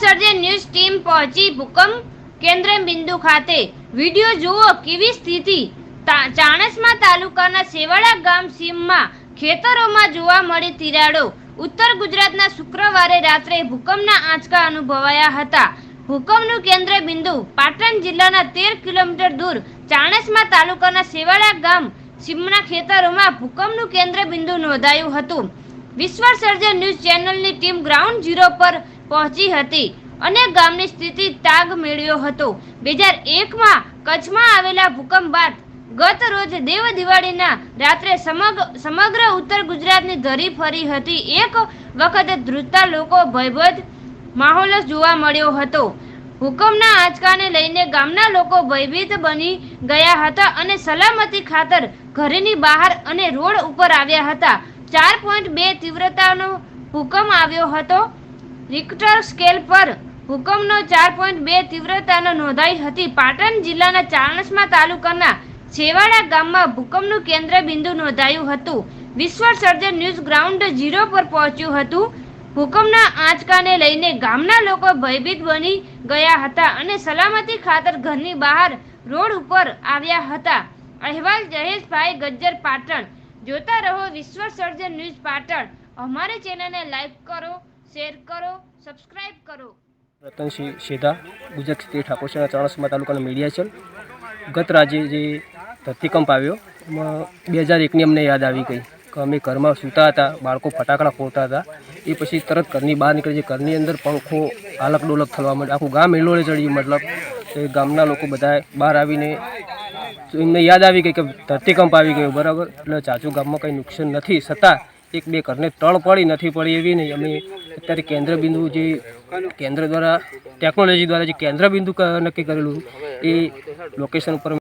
સર્જે news team પહોંચી ભૂકંપ કેન્દ્ર બિંદુ ખાતે. વીડિયો જુઓ કેવી સ્થિતિ. ચાણસમા તાલુકાના સેવાડા ગામ સીમમાં ખેતરોમાં જોવા મળી તિરાડો. ઉત્તર ગુજરાતના શુક્રવારે રાત્રે ભૂકંપના આંચકા અનુભવાયા હતા. ભૂકંપનું કેન્દ્ર બિંદુ પાટણ જિલ્લાના તેર કિલોમીટર દૂર ચાણસમા તાલુકાના સેવાડા ગામ સીમના ખેતરોમાં ભૂકંપનું કેન્દ્ર બિંદુ નોંધાયું હતું. વિશ્વ સર્જન ન્યૂઝ ચેનલની ટીમ ગ્રાઉન્ડ ઝીરો પર પહોંચી હતી અને ગામની સ્થિતિ તાગ મેળવ્યો હતો. બે હજાર એકમાં કચ્છમાં આવેલા ભૂકંપ બાદ ગત રોજ દેવ દિવાળીના રાત્રે સમગ, સમગ્ર ઉત્તર ગુજરાતની ધરી ફરી હતી. એક વખત ધ્રુજતા લોકો ભયભીત માહોલ જોવા મળ્યો હતો. હુકમના આંચકાને લઈને ગામના લોકો ભયભીત બની ગયા હતા અને સલામતી ખાતર ઘરેની બહાર અને રોડ ઉપર આવ્યા હતા. ચાર પોઈન્ટ બે તીવ્રતાનો ભૂકંપ આવ્યો હતો. રિક્ટર સ્કેલ પર ભૂકંપનો ચાર પોઈન્ટ બે તીવ્રતાનો નોંધાઈ હતી. પાટણ જિલ્લાના ચાણસ્મા તાલુકાના છેવાડા ગામમાં ભૂકંપનું કેન્દ્ર બિંદુ નોંધાયું હતું. Vishwa Sarjan news ground zero પર પહોંચ્યું હતું. ભૂકંપના આંચકાને લઈને ગામના લોકો ભયભીત બની ગયા હતા અને સલામતી ખાતર ઘરની બહાર રોડ ઉપર આવ્યા હતા. અહેવાલ જયેશભાઈ ગજ્જર, પાટણ. જોતા રહો વિશ્વ સર્જન ન્યૂઝ પાટણ. અમારી ચેનલને લાઈક કરો શેર કરો, સબસ્ક્રાઇબ કરો. રતનસિંહ શેધા, ગુજરાત સ્ટેટ ઠાકોરસેના ચાણસ્મા તાલુકાના મીડિયા છે. ગત રાજે જે ધરતીકંપ આવ્યો, એમાં બે હજાર એકની અમને યાદ આવી ગઈ કે અમે ઘરમાં સૂતા હતા, બાળકો ફટાકડા ફોડતા હતા. એ પછી તરત ઘરની બહાર નીકળી છે. ઘરની અંદર પંખો આલક ડોલક થવા માંડે આખું ગામ એલોળે ચડ્યું, મતલબ એ ગામના લોકો બધા બહાર આવીને એમને યાદ આવી ગઈ કે ધરતીકંપ આવી ગયો, બરાબર? એટલે ચાચુ ગામમાં કંઈ નુકસાન નથી. છતાં એક બે ઘરને તળ પડી, નથી પડી એવી નહીં. અમે અત્યારે કેન્દ્ર બિંદુ જે કેન્દ્ર દ્વારા, ટેકનોલોજી દ્વારા જે કેન્દ્ર બિંદુ નક્કી કરેલું, એ લોકેશન ઉપર